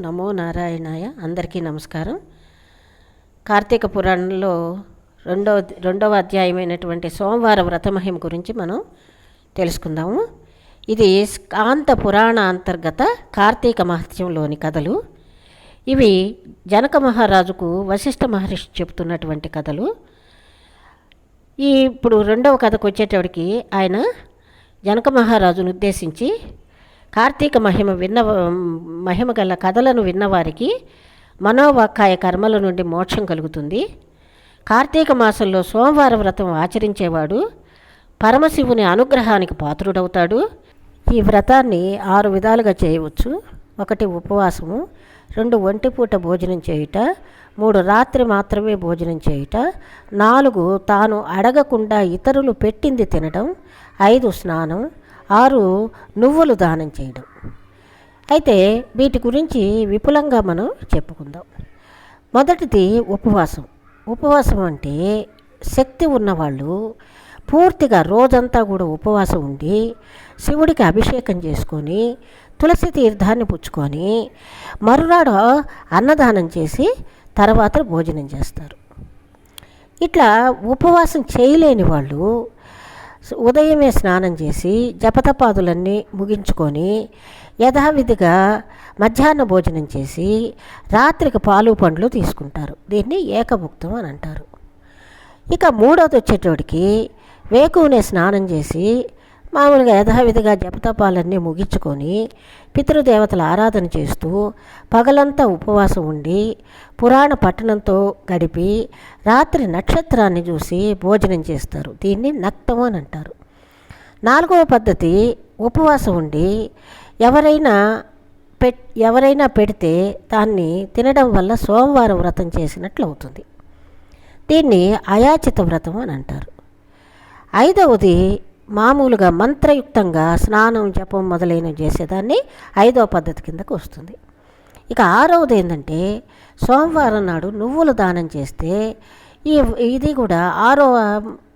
నమో నారాయణాయ. అందరికీ నమస్కారం. కార్తీక పురాణంలో రెండవ రెండవ అధ్యాయమైనటువంటి సోమవార వ్రతమహిమ గురించి మనం తెలుసుకుందాము. ఇది కాంత పురాణ అంతర్గత కార్తీక మహత్యంలోని కథలు. ఇవి జనక మహారాజుకు వశిష్ఠ మహర్షి చెబుతున్నటువంటి కథలు. ఈ ఇప్పుడు రెండవ కథకు వచ్చేటప్పటికి ఆయన జనక మహారాజును ఉద్దేశించి కార్తీక మహిమ విన్న మహిమ గల కథలను విన్నవారికి మనోవాక్కాయ కర్మల నుండి మోక్షం కలుగుతుంది. కార్తీక మాసంలో సోమవార వ్రతం ఆచరించేవాడు పరమశివుని అనుగ్రహానికి పాత్రుడవుతాడు. ఈ వ్రతాన్ని ఆరు విధాలుగా చేయవచ్చు. ఒకటి ఉపవాసము రెండు ఒంటిపూట భోజనం చేయుట మూడు రాత్రి మాత్రమే భోజనం చేయుట నాలుగు తాను అడగకుండా ఇతరులు పెట్టింది తినడం ఐదు స్నానం ఆరు నువ్వులు దానం చేయడం. అయితే వీటి గురించి విపులంగా మనం చెప్పుకుందాం. మొదటిది ఉపవాసం. ఉపవాసం అంటే శక్తి ఉన్నవాళ్ళు పూర్తిగా రోజంతా కూడా ఉపవాసం ఉండి శివుడికి అభిషేకం చేసుకొని తులసి తీర్థాన్ని పుచ్చుకొని మరునాడు అన్నదానం చేసి తర్వాత భోజనం చేస్తారు. ఇట్లా ఉపవాసం చేయలేని వాళ్ళు ఉదయమే స్నానం చేసి జపతపాదులన్నీ ముగించుకొని యథావిధిగా మధ్యాహ్న భోజనం చేసి రాత్రికి పాలు పండ్లు తీసుకుంటారు. దీన్ని ఏకభుక్తం అని అంటారు. ఇక మూడోది వచ్చేటోడికి వేకువనే స్నానం చేసి మామూలుగా యథావిధిగా జపతపాలన్నీ ముగించుకొని పితృదేవతల ఆరాధన చేస్తూ పగలంతా ఉపవాసం ఉండి పురాణ పట్టణంతో గడిపి రాత్రి నక్షత్రాన్ని చూసి భోజనం చేస్తారు. దీన్ని నక్తం అని అంటారు. నాలుగవ పద్ధతి ఉపవాసం ఉండి ఎవరైనా పెట్ ఎవరైనా పెడితే దాన్ని తినడం వల్ల సోమవారం వ్రతం చేసినట్లు అవుతుంది. దీన్ని అయాచిత వ్రతం అని అంటారు. ఐదవది మామూలుగా మంత్రయుక్తంగా స్నానం జపం మొదలైనవి చేసేదాన్ని ఐదో పద్ధతి కిందకు వస్తుంది. ఇక ఆరవది ఏంటంటే సోమవారం నాడు నువ్వులు దానం చేస్తే ఈ ఇది కూడా ఆరవ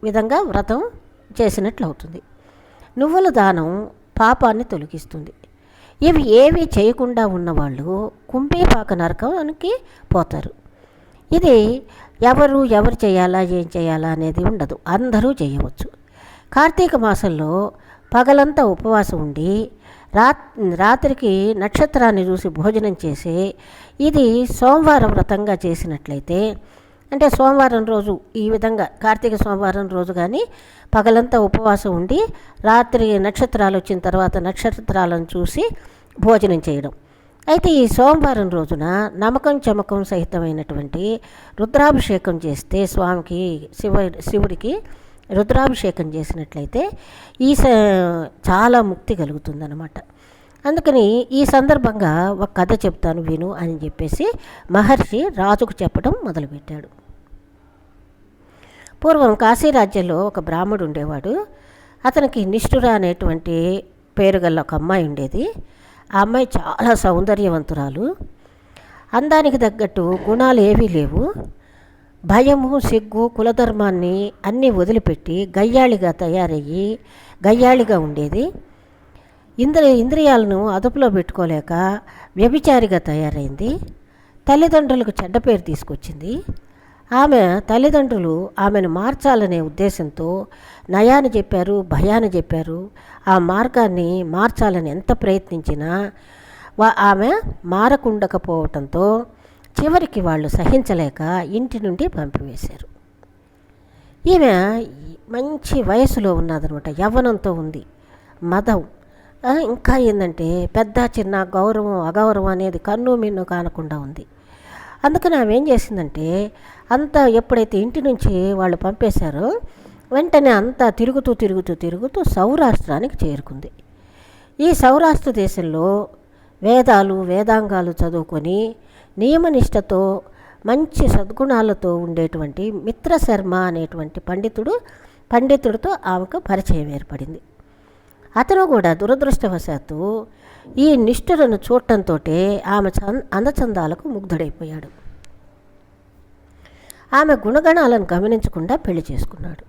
విధంగా వ్రతం చేసినట్లు అవుతుంది. నువ్వుల దానం పాపాన్ని తొలగిస్తుంది. ఇవి ఏవి చేయకుండా ఉన్నవాళ్ళు కుంభీపాక నరకానికి పోతారు. ఇది ఎవరు ఎవరు చేయాలా ఏం చేయాలా అనేది ఉండదు. అందరూ చేయవచ్చు. కార్తీక మాసంలో పగలంతా ఉపవాసం ఉండి రాత్ రాత్రికి నక్షత్రాన్ని చూసి భోజనం చేసి ఇది సోమవార వ్రతంగా చేసినట్లయితే అంటే సోమవారం రోజు ఈ విధంగా కార్తీక సోమవారం రోజు కానీ పగలంతా ఉపవాసం ఉండి రాత్రి నక్షత్రాలు వచ్చిన తర్వాత నక్షత్రాలను చూసి భోజనం చేయడం. అయితే ఈ సోమవారం రోజున నమ్మకం చమకం సహితమైనటువంటి రుద్రాభిషేకం చేస్తే స్వామికి శివ శివుడికి రుద్రాభిషేకం చేసినట్లయితే ఈ స చాలా ముక్తి కలుగుతుందన్నమాట. అందుకని ఈ సందర్భంగా ఒక కథ చెప్తాను విను అని చెప్పేసి మహర్షి రాజుకు చెప్పడం మొదలుపెట్టాడు. పూర్వం కాశీరాజ్యంలో ఒక బ్రాహ్మడు ఉండేవాడు. అతనికి నిష్ఠుర అనేటువంటి పేరు గల ఒక అమ్మాయి ఉండేది. ఆ అమ్మాయి చాలా సౌందర్యవంతురాలు. అందానికి తగ్గట్టు గుణాలు ఏవీ లేవు. భయము సిగ్గు కులధర్మాన్ని అన్నీ వదిలిపెట్టి గయ్యాళిగా తయారయ్యి గయ్యాళిగా ఉండేది. ఇంద్ర ఇంద్రియాలను అదుపులో పెట్టుకోలేక వ్యభిచారిగా తయారైంది. తల్లిదండ్రులకు చెడ్డ పేరు తీసుకొచ్చింది. ఆమె తల్లిదండ్రులు ఆమెను మార్చాలనే ఉద్దేశంతో నయాన్ని చెప్పారు భయాన్ని చెప్పారు. ఆ మార్గాన్ని మార్చాలని ఎంత ప్రయత్నించినా ఆమె మారకుండకపోవటంతో చివరికి వాళ్ళు సహించలేక ఇంటి నుండి పంపివేశారు. ఈమె మంచి వయసులో ఉన్నదనమాట యవ్వనంతో ఉంది మదం. ఇంకా ఏంటంటే పెద్ద చిన్న గౌరవం అగౌరవం అనేది కన్ను మిన్ను కానకుండా ఉంది. అందుకని ఆమె ఏం చేసిందంటే అంతా ఎప్పుడైతే ఇంటి నుంచి వాళ్ళు పంపేశారో వెంటనే అంతా తిరుగుతూ తిరుగుతూ తిరుగుతూ సౌరాష్ట్రానికి చేరుకుంది. ఈ సౌరాష్ట్ర దేశంలో వేదాలు వేదాంగాలు చదువుకొని నియమనిష్టతో మంచి సద్గుణాలతో ఉండేటువంటి మిత్ర శర్మ అనేటువంటి పండితుడు పండితుడితో ఆమెకు పరిచయం ఏర్పడింది. అతను కూడా దురదృష్టవశాత్తు ఈ నిష్ఠులను చూడటంతో ఆమె అందచందాలకు ముగ్ధుడైపోయాడు. ఆమె గుణగణాలను గమనించకుండా పెళ్ళి చేసుకున్నాడు.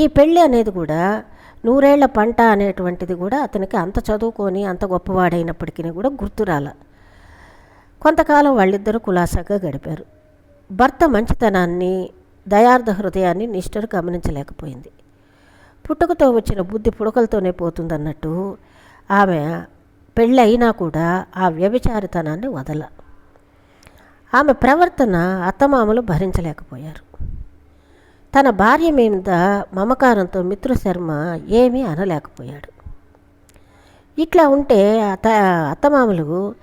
ఈ పెళ్ళి అనేది కూడా నూరేళ్ళ పంట అనేటువంటిది కూడా అతనికి అంత చదువుకొని అంత గొప్పవాడైనప్పటికీ కూడా గుర్తురాల. కొంతకాలం వాళ్ళిద్దరూ కులాసాగా గడిపారు. భర్త మంచితనాన్ని దయార్థ హృదయాన్ని నిష్ఠరు గమనించలేకపోయింది. పుట్టుకతో వచ్చిన బుద్ధి పుడకలతోనే పోతుందన్నట్టు ఆమె పెళ్ళి అయినా కూడా ఆ వ్యభిచారితనాన్ని వదల. ఆమె ప్రవర్తన అత్తమామలు భరించలేకపోయారు. తన భార్య మీద మమకారంతో మిత్రశర్మ ఏమీ అనలేకపోయాడు. ఇట్లా ఉంటే అత అత్తమామలు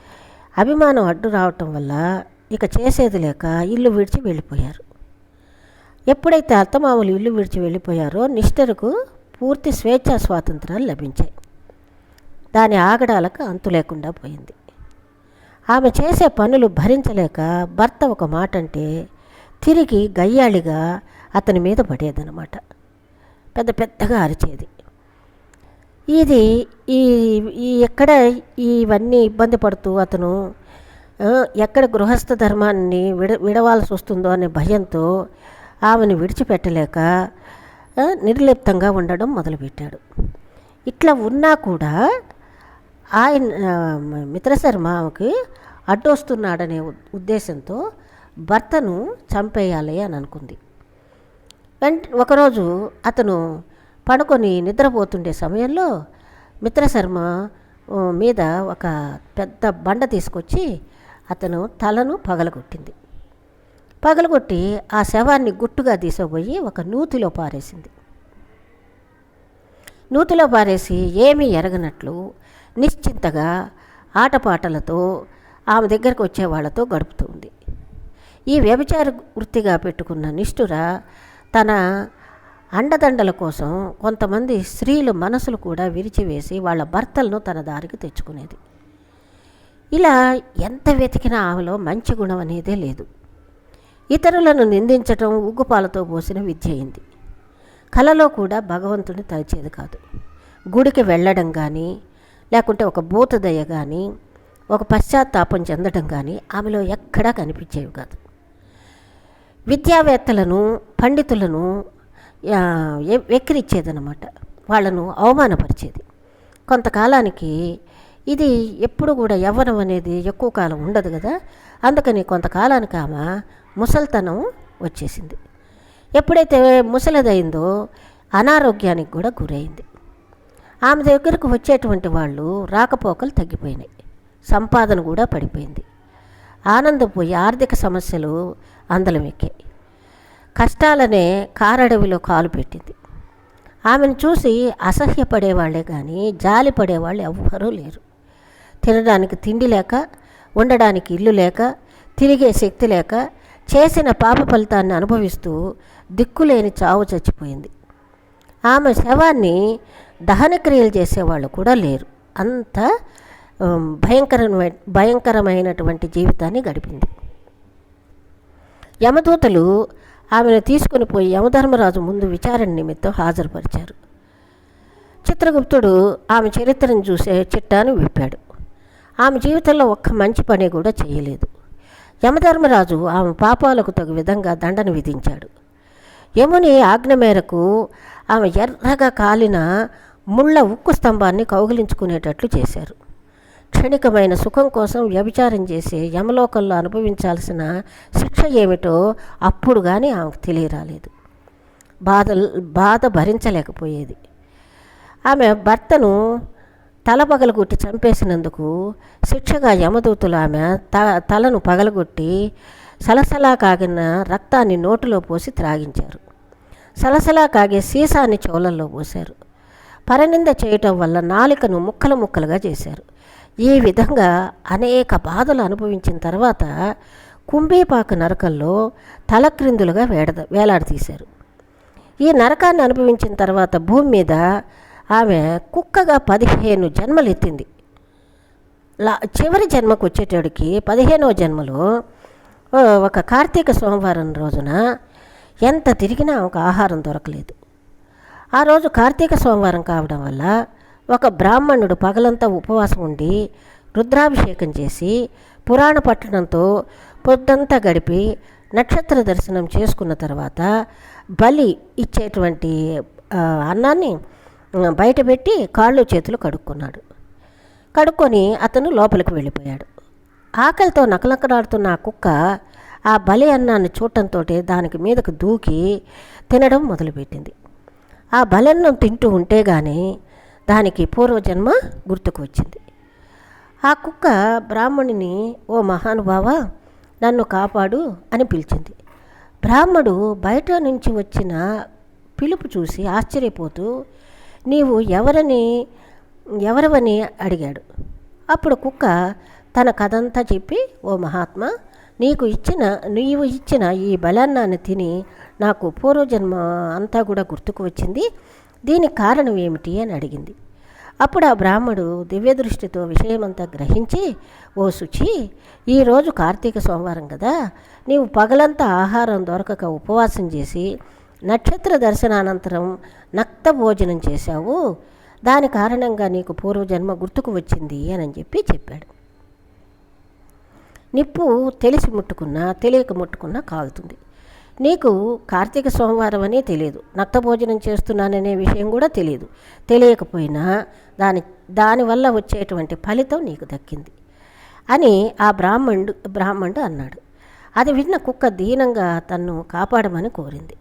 అభిమానం అడ్డు రావటం వల్ల ఇక చేసేది లేక ఇల్లు విడిచి వెళ్ళిపోయారు. ఎప్పుడైతే అత్తమామలు ఇల్లు విడిచి వెళ్ళిపోయారో నిష్ఠరకు పూర్తి స్వేచ్ఛా స్వాతంత్రాలు లభించాయి. దాని ఆగడాలకు అంతు లేకుండా పోయింది. ఆమె చేసే పనులు భరించలేక భర్త ఒక మాట అంటే తిరిగి గయ్యాళిగా అతని మీద పడేదనమాట పెద్ద పెద్దగా అరిచేది. ఇది ఈ ఈ ఎక్కడ ఇవన్నీ ఇబ్బంది పడుతూ అతను ఎక్కడ గృహస్థ ధర్మాన్ని విడ విడవాల్సి వస్తుందో అనే భయంతో ఆమెను విడిచిపెట్టలేక నిర్లిప్తంగా ఉండడం మొదలుపెట్టాడు. ఇట్లా ఉన్నా కూడా ఆయన మిత్రశర్మ ఆమెకి అడ్డొస్తున్నాడనే ఉద్దేశంతో భర్తను చంపేయాలి అని అనుకుంది. వెంట ఒకరోజు అతను పడుకొని నిద్రపోతుండే సమయంలో మిత్రశర్మ మీద ఒక పెద్ద బండ తీసుకొచ్చి అతను తలను పగలగొట్టింది. పగలగొట్టి ఆ శవాన్ని గుట్టుగా తీసుకుపోయి ఒక నూతిలో పారేసింది. నూతిలో పారేసి ఏమీ ఎరగనట్లు నిశ్చింతగా ఆటపాటలతో ఆమె దగ్గరకు వచ్చే వాళ్ళతో గడుపుతుంది ఈ వ్యభిచార వృత్తిగా పెట్టుకున్న నిష్ఠుర తన అండదండల కోసం కొంతమంది స్త్రీలు మనసులు కూడా విరిచివేసి వాళ్ళ భర్తలను తన దారికి తెచ్చుకునేది. ఇలా ఎంత వెతికినా ఆమెలో మంచి గుణం అనేదే లేదు. ఇతరులను నిందించటం ఉగ్గుపాలతో పోసిన విద్య అయింది. కలలో కూడా భగవంతుని తలిచేది కాదు. గుడికి వెళ్ళడం కానీ లేకుంటే ఒక భూతదయ కానీ ఒక పశ్చాత్తాపం చెందడం కానీ ఆమెలో ఎక్కడా కనిపించేవి కాదు. విద్యావేత్తలను పండితులను వెక్కిరిచ్చేదనమాట వాళ్ళను అవమానపరిచేది. కొంతకాలానికి ఇది ఎప్పుడు కూడా యవ్వనం అనేది ఎక్కువ కాలం ఉండదు కదా. అందుకని కొంతకాలానికి ఆమె ముసలితనం వచ్చేసింది. ఎప్పుడైతే ముసలిదైందో అనారోగ్యానికి కూడా గురైంది. ఆమె దగ్గరకు వచ్చేటువంటి వాళ్ళు రాకపోకలు తగ్గిపోయినాయి. సంపాదన కూడా పడిపోయింది. ఆనందపోయి ఆర్థిక సమస్యలు అందలమెక్కాయి. కష్టాలనే కారడవిలో కాలు పెట్టింది. ఆమెను చూసి అసహ్యపడేవాళ్ళే కానీ జాలి పడేవాళ్ళు ఎవ్వరూ లేరు. తినడానికి తిండి లేక ఉండడానికి ఇల్లు లేక తిరిగే శక్తి లేక చేసిన పాప ఫలితాన్ని అనుభవిస్తూ దిక్కులేని చావు చచ్చిపోయింది. ఆమె శవాన్ని దహనక్రియలు చేసేవాళ్ళు కూడా లేరు. అంత భయంకరమైన భయంకరమైనటువంటి జీవితాన్ని గడిపింది. యమదూతలు ఆమెను తీసుకుని పోయి యమధర్మరాజు ముందు విచారణ నిమిత్తం హాజరుపరిచారు. చిత్రగుప్తుడు ఆమె చరిత్రను చూసే చిట్టాను విప్పాడు. ఆమె జీవితంలో ఒక్క మంచి పని కూడా చేయలేదు. యమధర్మరాజు ఆమె పాపాలకు తగు విధంగా దండను విధించాడు. యముని ఆజ్ఞ మేరకు ఆమె ఎర్రగా కాలిన ముళ్ళ ఉక్కు స్తంభాన్ని కౌగిలించుకునేటట్లు చేశారు. క్షణికమైన సుఖం కోసం వ్యభిచారం చేసి యమలోకంలో అనుభవించాల్సిన శిక్ష ఏమిటో అప్పుడు కానీ ఆమెకు తెలియరాలేదు. బాధ బాధ భరించలేకపోయేది. ఆమె భర్తను తల పగలగొట్టి చంపేసినందుకు శిక్షగా యమదూతులు ఆమె త తలను పగలగొట్టి సలసలా కాగిన రక్తాన్ని నోటిలో పోసి త్రాగించారు. సలసలా కాగే సీసాన్ని చెవులల్లో పోశారు. పరనింద చేయటం వల్ల నాలికను ముక్కలు ముక్కలుగా చేశారు. ఈ విధంగా అనేక బాధలు అనుభవించిన తర్వాత కుంభీపాక నరకంలో తలక్రిందులుగా వేడ వేలాడదీశారు. ఈ నరకాన్ని అనుభవించిన తర్వాత భూమి మీద ఆమె కుక్కగా పదిహేను జన్మలు ఎత్తింది లా చివరి జన్మకు వచ్చేటడికి పదిహేనవ జన్మలో ఒక కార్తీక సోమవారం రోజున ఎంత తిరిగినా ఒక ఆహారం దొరకలేదు. ఆ రోజు కార్తీక సోమవారం కావడం వల్ల ఒక బ్రాహ్మణుడు పగలంతా ఉపవాసం ఉండి రుద్రాభిషేకం చేసి పురాణ పట్టణంతో పొద్దంతా గడిపి నక్షత్ర దర్శనం చేసుకున్న తర్వాత బలి ఇచ్చేటువంటి అన్నాన్ని బయటపెట్టి కాళ్ళు చేతులు కడుక్కున్నాడు. కడుక్కొని అతను లోపలికి వెళ్ళిపోయాడు. ఆకలితో నకలకడాడుతున్న ఆ కుక్క ఆ బలి అన్నాన్ని చూడటంతో దానికి మీదకు దూకి తినడం మొదలుపెట్టింది. ఆ బలన్నం తింటూ ఉంటే కానీ దానికి పూర్వజన్మ గుర్తుకు వచ్చింది. ఆ కుక్క బ్రాహ్మణుని ఓ మహానుభావ నన్ను కాపాడు అని పిలిచింది. బ్రాహ్మడు బయట నుంచి వచ్చిన పిలుపు చూసి ఆశ్చర్యపోతూ నీవు ఎవరని ఎవరవని అడిగాడు. అప్పుడు కుక్క తన కథంతా చెప్పి ఓ మహాత్మా నీకు ఇచ్చిన నీవు ఇచ్చిన ఈ బలాన్నాన్ని తిని నాకు పూర్వజన్మ అంతా కూడా గుర్తుకు వచ్చింది. దీనికి కారణం ఏమిటి అని అడిగింది. అప్పుడు ఆ బ్రాహ్మడు దివ్యదృష్టితో విషయమంతా గ్రహించి ఓ శుచి ఈరోజు కార్తీక సోమవారం కదా నీవు పగలంతా ఆహారం దొరకక ఉపవాసం చేసి నక్షత్ర దర్శనానంతరం నక్త భోజనం చేశావు. దాని కారణంగా నీకు పూర్వజన్మ గుర్తుకు వచ్చింది అని చెప్పి చెప్పాడు. నిప్పు తెలిసి ముట్టుకున్నా తెలియక ముట్టుకున్నా కాలుతుంది. నీకు కార్తీక సోమవారం అనే తెలియదు నక్త భోజనం చేస్తున్నాననే విషయం కూడా తెలియదు తెలియకపోయినా దాని దానివల్ల వచ్చేటువంటి ఫలితం నీకు దక్కింది అని ఆ బ్రాహ్మణుడు బ్రాహ్మణుడు అన్నాడు. అది విన్న కుక్క దీనంగా తన్ను కాపాడమని కోరింది.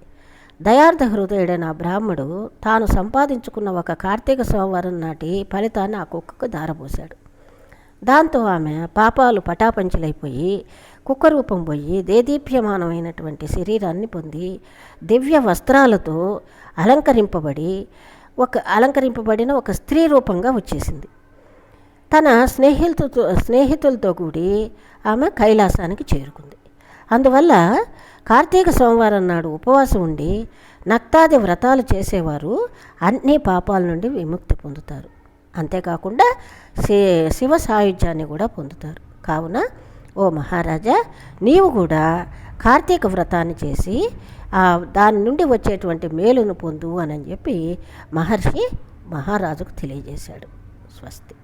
దయార్థ హృదయుడైన ఆ బ్రాహ్మడు తాను సంపాదించుకున్న ఒక కార్తీక సోమవారం నాటి ఫలితాన్ని ఆ కుక్కకు దారబోశాడు. దాంతో ఆమె పాపాలు పటాపంచలైపోయి కుక్కరూపం పోయి దేదీప్యమానమైనటువంటి శరీరాన్ని పొంది దివ్య వస్త్రాలతో అలంకరింపబడి ఒక అలంకరింపబడిన ఒక స్త్రీ రూపంగా వచ్చేసింది. తన స్నేహితులతో స్నేహితులతో కూడి ఆమె కైలాసానికి చేరుకుంది. అందువల్ల కార్తీక సోమవారం నాడు ఉపవాసం ఉండి నక్తాది వ్రతాలు చేసేవారు అన్ని పాపాల నుండి విముక్తి పొందుతారు. అంతేకాకుండా శి శివ సాయుధ్యాన్ని కూడా పొందుతారు. కావున ఓ మహారాజా నీవు కూడా కార్తీక వ్రతాన్ని చేసి దాని నుండి వచ్చేటువంటి మేలును పొందు అని చెప్పి మహర్షి మహారాజుకు తెలియజేశాడు. స్వస్తి.